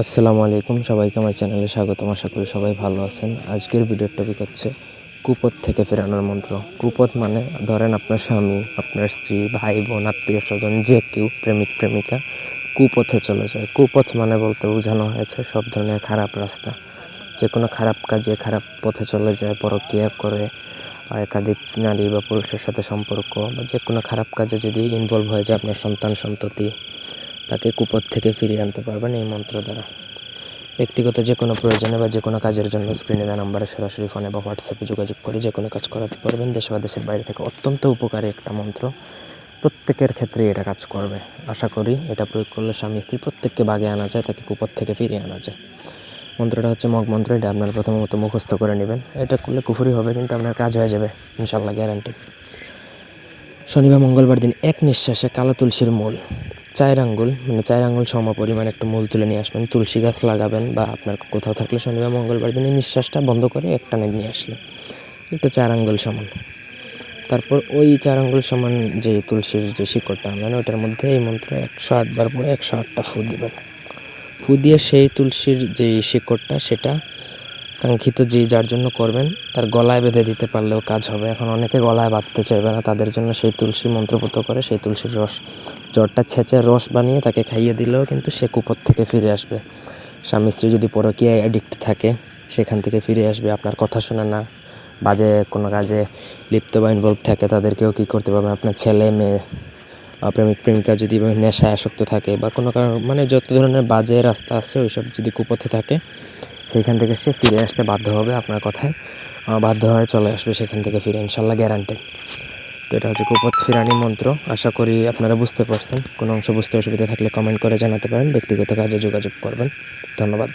আসসালামু আলাইকুম সবাইকে আমার চ্যানেলে স্বাগতম। আশা করি সবাই ভালো আছেন। আজকের ভিডিওর টপিক হচ্ছে কুপথ থেকে ফেরানোর মন্ত্র। কুপথ মানে ধরেন আপনার স্বামী, আপনার স্ত্রী, ভাই, বোন, আত্মীয় স্বজন, যে কেউ, প্রেমিক, প্রেমিকা কুপথে চলে যায়। কুপথ মানে বলতে বোঝানো হয়েছে সব ধরনের খারাপ রাস্তা। যে কোনো খারাপ কাজে খারাপ পথে চলে যায় পরক্রিয়া করে একাধিক নারী বা পুরুষের সাথে সম্পর্ক বা যে কোনো খারাপ কাজে যদি ইনভলভ হয়ে যায়, আপনার সন্তান, সন্ততি তাকে কুপথ থেকে ফিরিয়ে আনতে পারবেন এই মন্ত্র দ্বারা। ব্যক্তিগত যে কোনো প্রয়োজনে বা যে কোনো কাজের জন্য স্ক্রিনে দেওয়া নাম্বারে সরাসরি ফোনে বা হোয়াটসঅ্যাপে যোগাযোগ করে যে কোনো কাজ করাতে পারবেন। দেশ বা দেশের বাইরে থেকে অত্যন্ত উপকারী একটা মন্ত্র। প্রত্যেকের ক্ষেত্রে এটা কাজ করবে। আশা করি এটা প্রয়োগ করলে স্বামী স্ত্রী প্রত্যেককে বাগে আনা যায়, তাকে কুপথ থেকে ফিরিয়ে আনা যায়। মন্ত্রটা হচ্ছে মগ মন্ত্র, এটা আপনার প্রথমত মুখস্থ করে নেবেন। এটা করলে কুফুরি হবে, কিন্তু আপনার কাজ হয়ে যাবে ইনশাল্লাহ গ্যারান্টি শনিবার মঙ্গলবার দিন এক নিঃশ্বাসে কালো তুলসীর মূল। চার আঙ্গুল মানে চায়ের আঙ্গুল সম পরিমাণ একটু মূল তুলে নিয়ে আসবেন। তুলসী গাছ লাগাবেন বা আপনার কোথাও থাকলে শনিবার, মঙ্গলবার দিন নিঃশ্বাসটা বন্ধ করে একটা নিয়ে আসলেন। একটা চার আঙ্গুল সমান। তারপর ওই চার আঙ্গুল সমান যে তুলসীর যে শিকড়টা আনলেন, ওটার মধ্যে এই মন্ত্র একশো আটবার পরে একশো আটটা ফু দেবেন। ফু দিয়ে সেই তুলসীর যে শিকড়টা, সেটা কাঙ্ক্ষিত যে যার জন্য করবেন, তার গলায় বেঁধে দিতে পারলেও কাজ হবে। এখন অনেকে গলায় বাঁধতে চাইবে না, তাদের জন্য সেই তুলসী মন্ত্রপুত করে সেই তুলসীর রস, জ্বরটা ছেঁচে রস বানিয়ে তাকে খাইয়ে দিলেও কিন্তু সে কুপথ থেকে ফিরে আসবে। স্বামী স্ত্রী যদি পরকীয়ায় অ্যাডিক্ট থাকে, সেখান থেকে ফিরে আসবে। আপনার কথা শুনে না, বাজে কোনো কাজে লিপ্ত বা ইনভলভ থাকে, তাদেরকেও কী করতে পারবে আপনার ছেলে, মেয়ে প্রেমিক, প্রেমিকা যদি নেশায় আসক্ত থাকে বা কোনো কারণ মানে যত ধরনের বাজে রাস্তা আছে, ওইসব যদি কুপথে থাকে সেইখান থেকে সে ফিরে আসতে বাধ্য হবে আপনার কথায়। বাধ্য হয়ে চলে আসবে সেখান থেকে ফিরে ইনশাল্লাহ গ্যারান্টেড তো এটা হচ্ছে কুপথ ফিরানি মন্ত্র। আশা করি আপনারা বুঝতে পারছেন। কোনো অংশ বুঝতে অসুবিধা থাকলে কমেন্ট করে জানাতে পারেন। ব্যক্তিগত কাজে যোগাযোগ করবেন। ধন্যবাদ।